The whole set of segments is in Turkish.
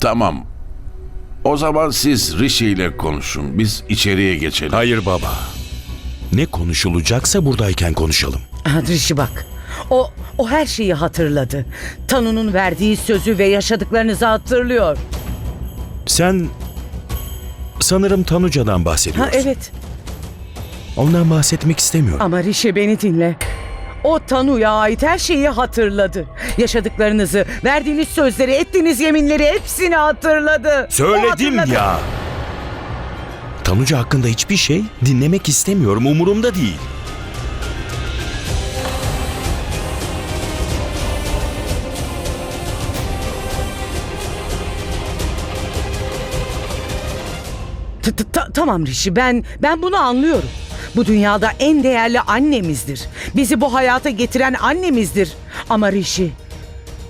Tamam. O zaman siz Rishi ile konuşun. Biz içeriye geçelim. Hayır baba. Ne konuşulacaksa buradayken konuşalım. Ah, Rişi bak. O, o her şeyi hatırladı. Tanu'nun verdiği sözü ve yaşadıklarınızı hatırlıyor. Sen sanırım Tanuca'dan Ha bahsediyorsun. evet Ondan bahsetmek istemiyorum. ama Rişi beni dinle. O Tanu'ya ait her şeyi hatırladı. Yaşadıklarınızı, verdiğiniz sözleri, ettiğiniz yeminleri hepsini hatırladı. O Söyledim hatırladı. ya. Tanuca hakkında hiçbir şey dinlemek istemiyorum. Umurumda değil. T- t- ta- Tamam Rişi ben ben bunu anlıyorum. Bu dünyada en değerli annemizdir. Bizi bu hayata getiren annemizdir. Ama Rişi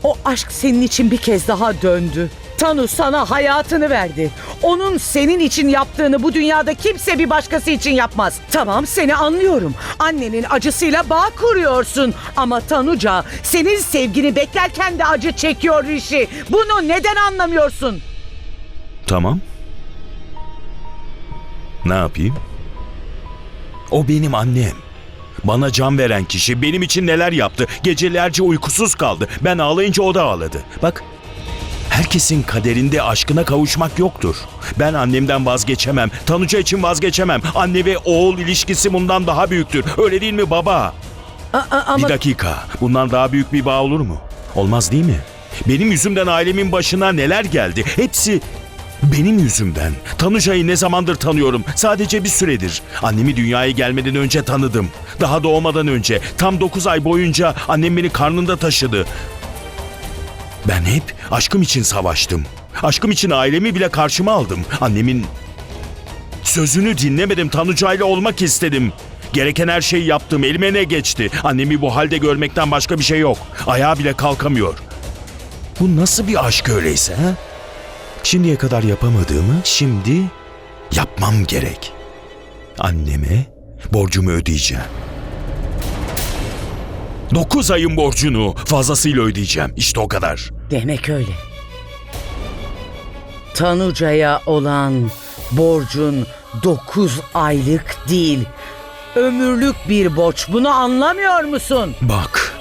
o aşk senin için bir kez daha döndü. Tanu sana hayatını verdi. Onun senin için yaptığını bu dünyada kimse bir başkası için yapmaz. Tamam seni anlıyorum. Annenin acısıyla bağ kuruyorsun. Ama Tanuca senin sevgini beklerken de acı çekiyor Rişi. Bunu neden anlamıyorsun? Tamam. Ne yapayım? O benim annem. Bana can veren kişi benim için neler yaptı. Gecelerce uykusuz kaldı. Ben ağlayınca o da ağladı. Bak Herkesin kaderinde aşkına kavuşmak yoktur. Ben annemden vazgeçemem. Tanuca için vazgeçemem. Anne ve oğul ilişkisi bundan daha büyüktür. Öyle değil mi baba? A- a- ama Bir dakika. Bundan daha büyük bir bağ olur mu? Olmaz değil mi? Benim yüzümden ailemin başına neler geldi? Hepsi benim yüzümden. Tanuca'yı ne zamandır tanıyorum? Sadece bir süredir. Annemi dünyaya gelmeden önce tanıdım. Daha doğmadan önce tam 9 ay boyunca annem beni karnında taşıdı. Ben hep aşkım için savaştım. Aşkım için ailemi bile karşıma aldım. Annemin sözünü dinlemedim. Tanuca'yla olmak istedim. Gereken her şeyi yaptım. Elime ne geçti? Annemi bu halde görmekten başka bir şey yok. Ayağa bile kalkamıyor. Bu nasıl bir aşk öyleyse ha? Şimdiye kadar yapamadığımı şimdi yapmam gerek. Anneme borcumu ödeyeceğim. Dokuz ayın borcunu fazlasıyla ödeyeceğim. İşte o kadar. Demek öyle. Tanuca'ya olan borcun 9 aylık değil, ömürlük bir borç. Bunu anlamıyor musun? Bak,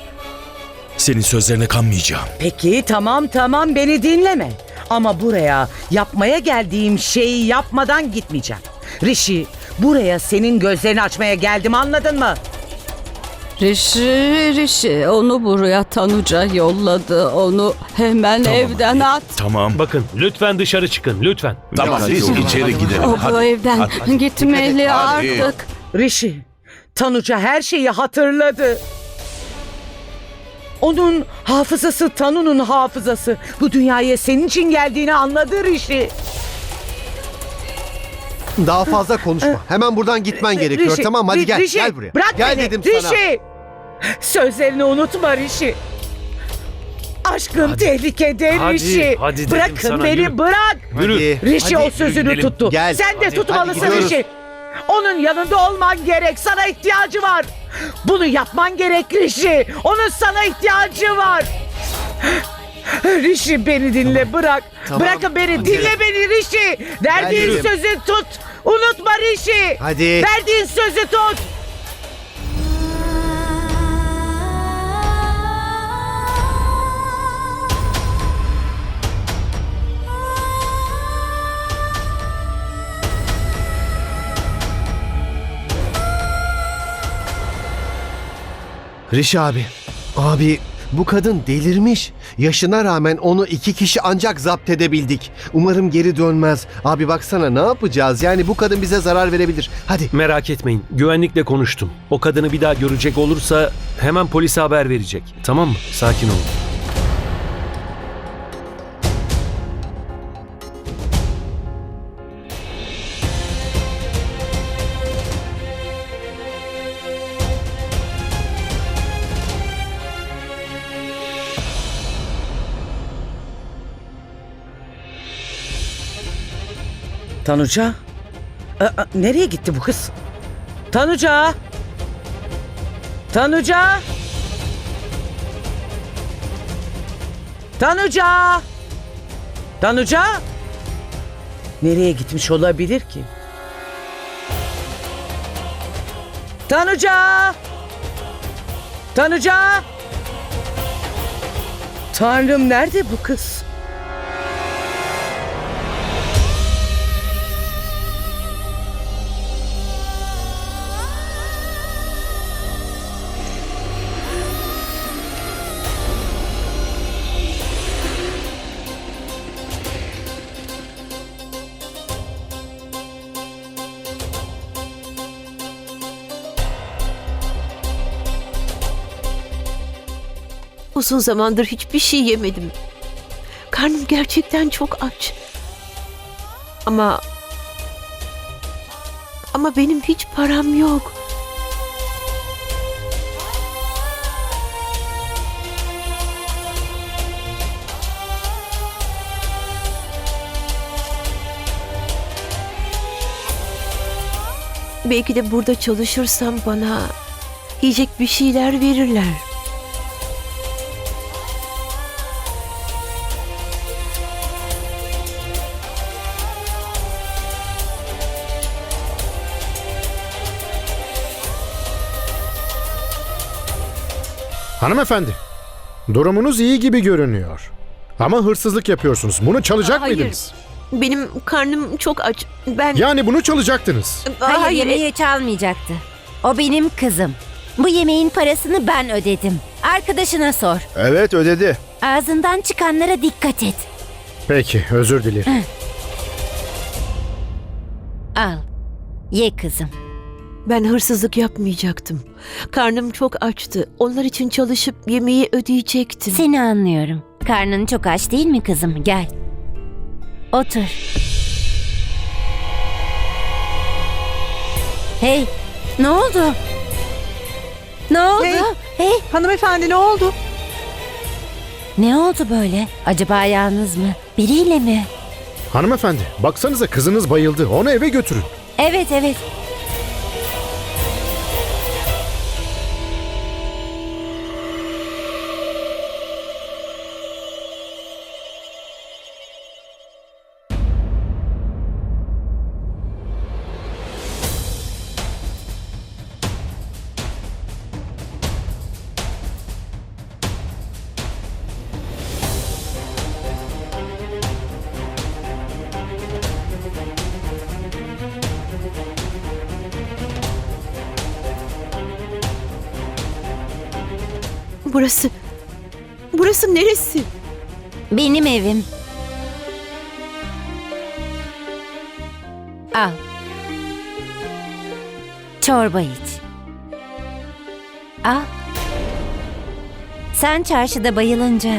senin sözlerine kanmayacağım. Peki tamam tamam beni dinleme. Ama buraya yapmaya geldiğim şeyi yapmadan gitmeyeceğim. Rishi, buraya senin gözlerini açmaya geldim anladın mı? Rişi, Rişi onu buraya Tanuca yolladı. Onu hemen Tamam, evden at. Tamam. Bakın lütfen dışarı çıkın lütfen. Tamam biz içeri gidelim. O bu Hadi. evden gitmeli hadi. artık. Rishi, Tanuca her şeyi hatırladı. Onun hafızası Tanu'nun hafızası. Bu dünyaya senin için geldiğini anladı Rishi. Daha fazla konuşma. Hemen buradan gitmen gerekiyor. Rishi, tamam hadi gel. Rishi, Gel buraya. Bırak gel beni. dedim Rishi. sana. Sözlerini unutma Rishi. Aşkın tehlikede Hadi, Rishi. hadi dedim Bırakın sana, beni yürü. bırak. Hadi. Rishi Hadi, o sözünü gidelim. tuttu. Gel. Sen de Hadi, tutmalısın hadi gidiyoruz. Rishi. Onun yanında olman gerek. Sana ihtiyacı var. Bunu yapman gerek Rishi. Onun sana ihtiyacı var. Rishi beni dinle bırak. Tamam, Bırakın beni hadi. dinle beni Rishi. Verdiğin sözü tut. Unutma Rishi. Hadi. Verdiğin sözü tut. Rişi abi. Abi bu kadın delirmiş. Yaşına rağmen onu iki kişi ancak zapt edebildik. Umarım geri dönmez. Abi baksana ne yapacağız? Yani bu kadın bize zarar verebilir. Hadi. Merak etmeyin güvenlikle konuştum. O kadını bir daha görecek olursa hemen polise haber verecek. Tamam mı? Sakin olun. Tanuca? Aa, aa, nereye gitti bu kız? Tanuca? Tanuca? Tanuca? Tanuca! Nereye gitmiş olabilir ki? Tanuca! Tanuca! Tanrım nerede bu kız? Uzun zamandır hiçbir şey yemedim. Karnım gerçekten çok aç. Ama ama benim hiç param yok. Belki de burada çalışırsam bana yiyecek bir şeyler verirler. Hanımefendi, durumunuz iyi gibi görünüyor. Ama hırsızlık yapıyorsunuz. Bunu çalacak Hayır. mıydınız? Benim karnım çok aç. Ben Yani bunu çalacaktınız. Hayır, Hayır, yemeği çalmayacaktı. O benim kızım. Bu yemeğin parasını ben ödedim. Arkadaşına sor. Evet ödedi. Ağzından çıkanlara dikkat et. Peki, özür dilerim. Al. Ye kızım. Ben hırsızlık yapmayacaktım. Karnım çok açtı. Onlar için çalışıp yemeği ödeyecektim. Seni anlıyorum. Karnın çok aç değil mi kızım? Gel. Otur. Hey, ne oldu? Ne oldu? Hey. hey Hanımefendi ne oldu? ne oldu böyle? Acaba yalnız mı? Biriyle mi? Hanımefendi, baksanıza kızınız bayıldı. Onu eve götürün. Evet, evet. Burası... Burası neresi? Benim evim. Al. Çorba iç. Al. Sen çarşıda bayılınca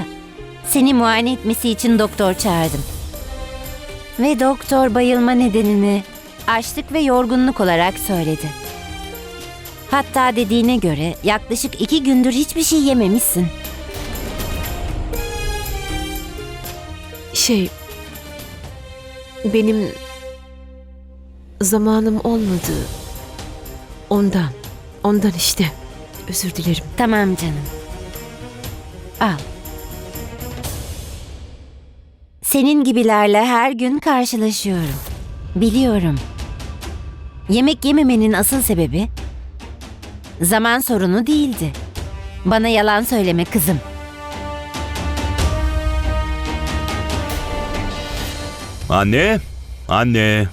seni muayene etmesi için doktor çağırdım. Ve doktor bayılma nedenini açlık ve yorgunluk olarak söyledi. Hatta dediğine göre yaklaşık iki gündür hiçbir şey yememişsin. Şey... Benim... Zamanım olmadı. Ondan. Ondan işte. Özür dilerim. Tamam canım. Al. Senin gibilerle her gün karşılaşıyorum. Biliyorum. Yemek yememenin asıl sebebi zaman sorunu değildi. Bana yalan söyleme kızım. Anne, anne.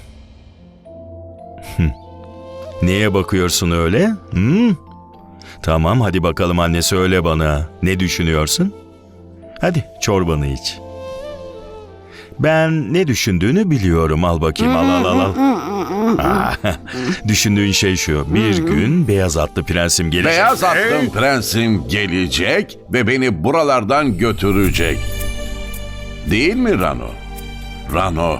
Neye bakıyorsun öyle? Hı? Tamam hadi bakalım anne söyle bana. Ne düşünüyorsun? Hadi çorbanı iç. Ben ne düşündüğünü biliyorum. Al bakayım al al al. al. Düşündüğün şey şu. Bir gün beyaz atlı prensim gelecek. Beyaz atlım prensim gelecek ve beni buralardan götürecek. Değil mi Rano? Rano.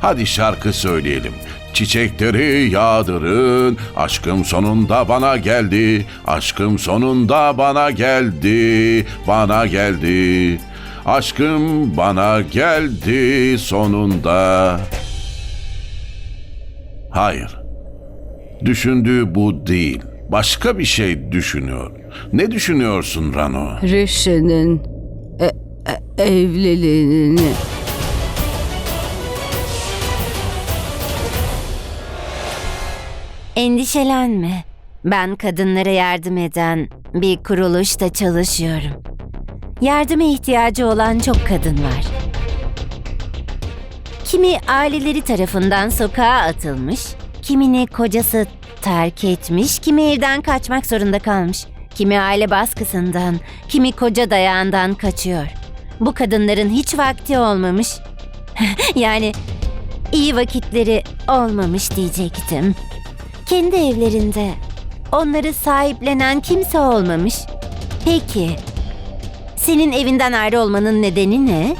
Hadi şarkı söyleyelim. Çiçekleri yağdırın. Aşkım sonunda bana geldi. Aşkım sonunda bana geldi. Bana geldi. Aşkım bana geldi sonunda. Hayır. Düşündüğü bu değil. Başka bir şey düşünüyor. Ne düşünüyorsun Rano? Rishi'nin e, e, evliliğini. Endişelenme. Ben kadınlara yardım eden bir kuruluşta çalışıyorum. Yardıma ihtiyacı olan çok kadın var. Kimi aileleri tarafından sokağa atılmış, kimini kocası terk etmiş, kimi evden kaçmak zorunda kalmış. Kimi aile baskısından, kimi koca dayağından kaçıyor. Bu kadınların hiç vakti olmamış. yani iyi vakitleri olmamış diyecektim. Kendi evlerinde onları sahiplenen kimse olmamış. Peki, senin evinden ayrı olmanın nedeni ne?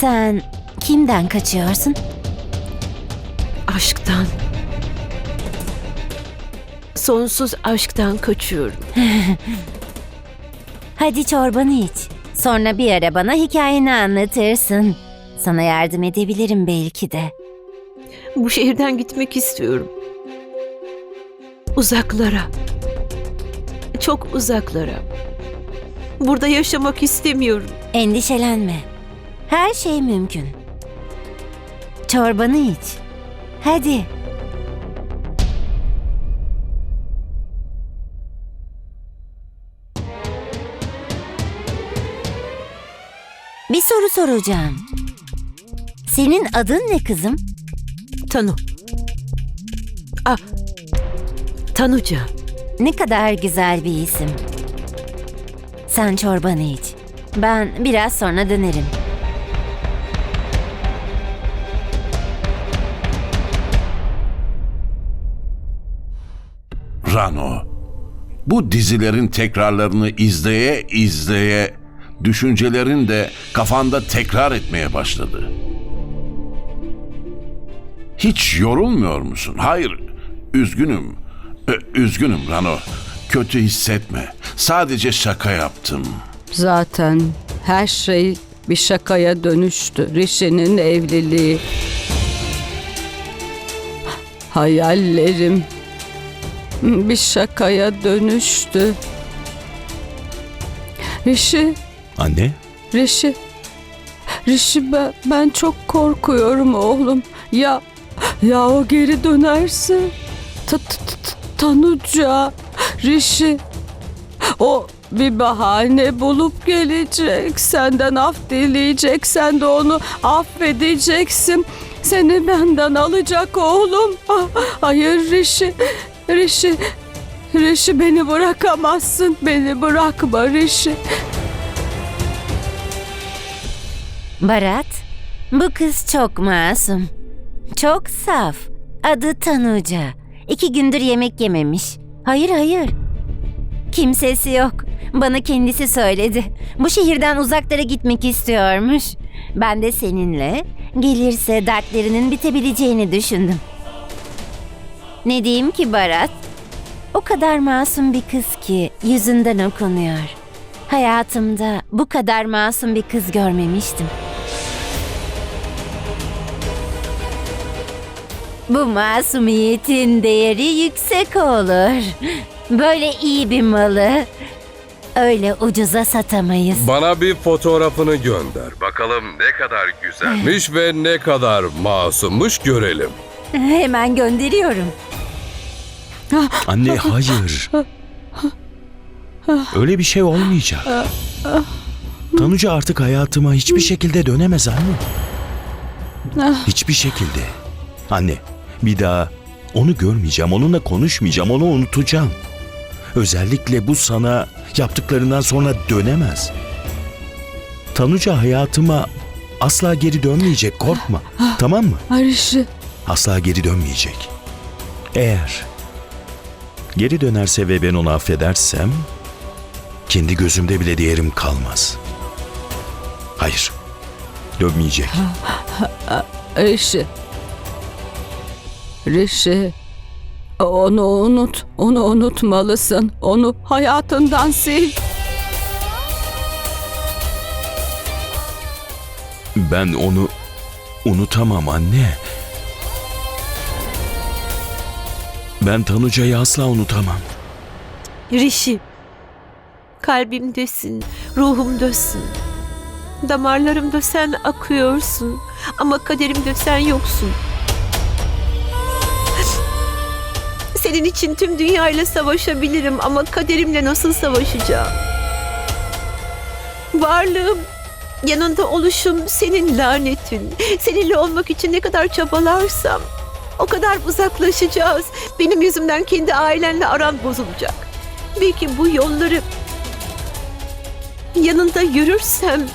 Sen kimden kaçıyorsun? Aşktan. Sonsuz aşktan kaçıyorum. Hadi çorbanı iç. Sonra bir ara bana hikayeni anlatırsın. Sana yardım edebilirim belki de. Bu şehirden gitmek istiyorum. Uzaklara. Çok uzaklara. Burada yaşamak istemiyorum. Endişelenme. Her şey mümkün. Çorbanı iç. Hadi. Bir soru soracağım. Senin adın ne kızım? Tanu. Ah. Tanuca. Ne kadar güzel bir isim. Sen çorbanı iç. Ben biraz sonra dönerim. Rano, bu dizilerin tekrarlarını izleye izleye düşüncelerin de kafanda tekrar etmeye başladı. Hiç yorulmuyor musun? Hayır, üzgünüm. Ö- üzgünüm Rano. Kötü hissetme. Sadece şaka yaptım. Zaten her şey bir şakaya dönüştü. Rishi'nin evliliği. Hayallerim bir şakaya dönüştü. Rishi, Anne, Rishi, Rishi ben, ben çok korkuyorum oğlum. Ya, ya o geri dönerse? Ta, ta, ta- Tanuca, Rishi, o bir bahane bulup gelecek. Senden af dileyecek. Sen de onu affedeceksin. Seni benden alacak oğlum. Ah, Hayır Rişi. Rişi. Rişi beni bırakamazsın. Beni bırakma Rişi. Barat, bu kız çok masum. Çok saf. Adı Tanuca. İki gündür yemek yememiş. Hayır hayır. Kimsesi yok. Bana kendisi söyledi. Bu şehirden uzaklara gitmek istiyormuş. Ben de seninle gelirse dertlerinin bitebileceğini düşündüm. Ne diyeyim ki Barat? O kadar masum bir kız ki yüzünden okunuyor. Hayatımda bu kadar masum bir kız görmemiştim. Bu masumiyetin değeri yüksek olur. Böyle iyi bir malı öyle ucuza satamayız. Bana bir fotoğrafını gönder. Bakalım ne kadar güzelmiş ve ne kadar masummuş görelim. Hemen gönderiyorum. anne hayır. Öyle bir şey olmayacak. Tanuca artık hayatıma hiçbir şekilde dönemez anne. Hiçbir şekilde. Anne, bir daha onu görmeyeceğim, onunla konuşmayacağım, onu unutacağım. Özellikle bu sana yaptıklarından sonra dönemez. Tanuca hayatıma asla geri dönmeyecek, korkma. tamam mı? Rişi. Asla geri dönmeyecek. Eğer geri dönerse ve ben onu affedersem kendi gözümde bile değerim kalmaz. Hayır. Dönmeyecek. Rişi. Rişi. Onu unut. Onu unutmalısın. Onu hayatından sil. Ben onu unutamam anne. Ben Tanuca'yı asla unutamam. Rishi. Kalbimdesin, ruhumdasın. Damarlarımda sen akıyorsun ama kaderimde sen yoksun. Senin için tüm dünyayla savaşabilirim ama kaderimle nasıl savaşacağım? Varlığım, yanında oluşum senin lanetin. Seninle olmak için ne kadar çabalarsam o kadar uzaklaşacağız. Benim yüzümden kendi ailenle aran bozulacak. Belki bu yolları yanında yürürsem,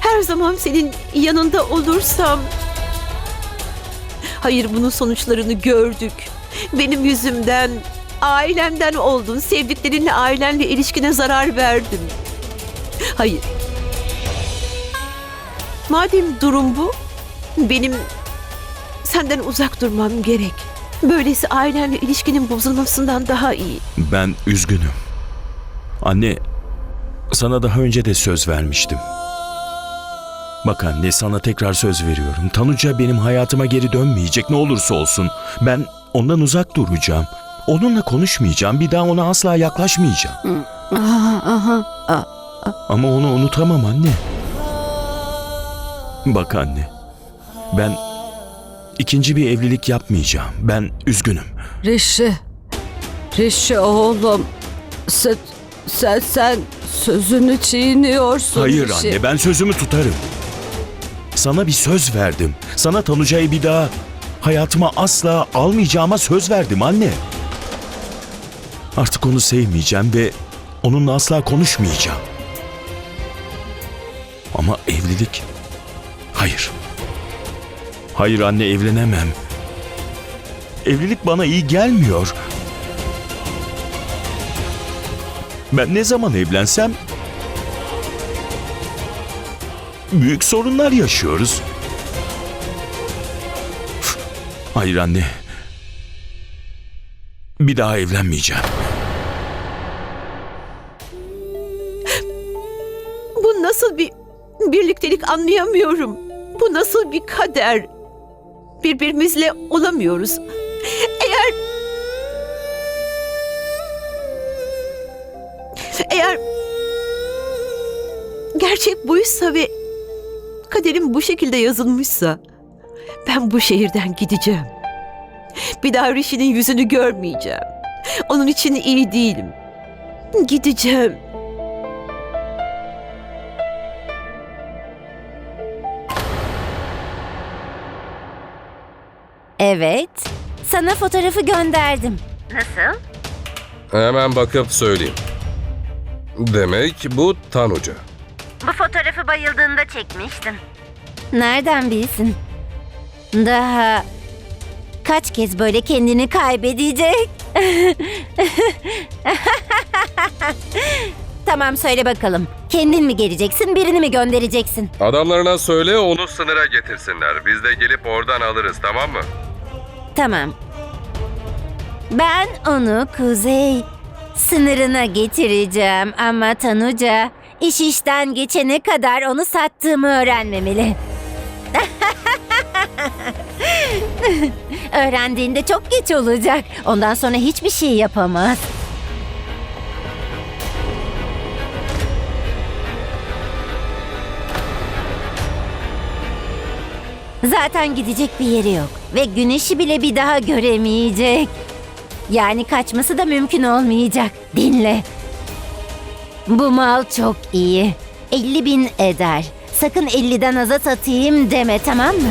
her zaman senin yanında olursam... Hayır bunun sonuçlarını gördük. Benim yüzümden, ailemden oldun. Sevdiklerinle, ailenle ilişkine zarar verdin. Hayır. Madem durum bu, benim senden uzak durmam gerek. Böylesi ailenle ilişkinin bozulmasından daha iyi. Ben üzgünüm. Anne, sana daha önce de söz vermiştim. Bak anne sana tekrar söz veriyorum. Tanuca benim hayatıma geri dönmeyecek ne olursa olsun. Ben ondan uzak duracağım. Onunla konuşmayacağım. Bir daha ona asla yaklaşmayacağım. Aha, aha. Aa, Ama onu unutamam anne. Bak anne. Ben ikinci bir evlilik yapmayacağım. Ben üzgünüm. Rişi. Rişi oğlum. Sen, sen, sen sözünü çiğniyorsun Hayır Rişi. anne ben sözümü tutarım. Sana bir söz verdim. Sana Tanuca'yı bir daha hayatıma asla almayacağıma söz verdim anne. Artık onu sevmeyeceğim ve onunla asla konuşmayacağım. Ama evlilik... Hayır. Hayır anne evlenemem. Evlilik bana iyi gelmiyor. Ben ne zaman evlensem büyük sorunlar yaşıyoruz. Hayır anne. Bir daha evlenmeyeceğim. Bu nasıl bir birliktelik anlayamıyorum. Bu nasıl bir kader? Birbirimizle olamıyoruz. Eğer eğer gerçek buysa ve kaderim bu şekilde yazılmışsa ben bu şehirden gideceğim. Bir daha Rishi'nin yüzünü görmeyeceğim. Onun için iyi değilim. Gideceğim. Evet. Sana fotoğrafı gönderdim. Nasıl? Hemen bakıp söyleyeyim. Demek bu Tanuca. Bu fotoğrafı bayıldığında çekmiştim. Nereden bilsin? Daha kaç kez böyle kendini kaybedecek? tamam söyle bakalım. Kendin mi geleceksin, birini mi göndereceksin? Adamlarına söyle onu sınıra getirsinler. Biz de gelip oradan alırız tamam mı? Tamam. Ben onu kuzey sınırına getireceğim ama Tanuca iş işten geçene kadar onu sattığımı öğrenmemeli. Öğrendiğinde çok geç olacak. Ondan sonra hiçbir şey yapamaz. Zaten gidecek bir yeri yok ve güneşi bile bir daha göremeyecek. Yani kaçması da mümkün olmayacak. Dinle. Bu mal çok iyi. 50 bin eder. Sakın 50'den aza satayım deme tamam mı?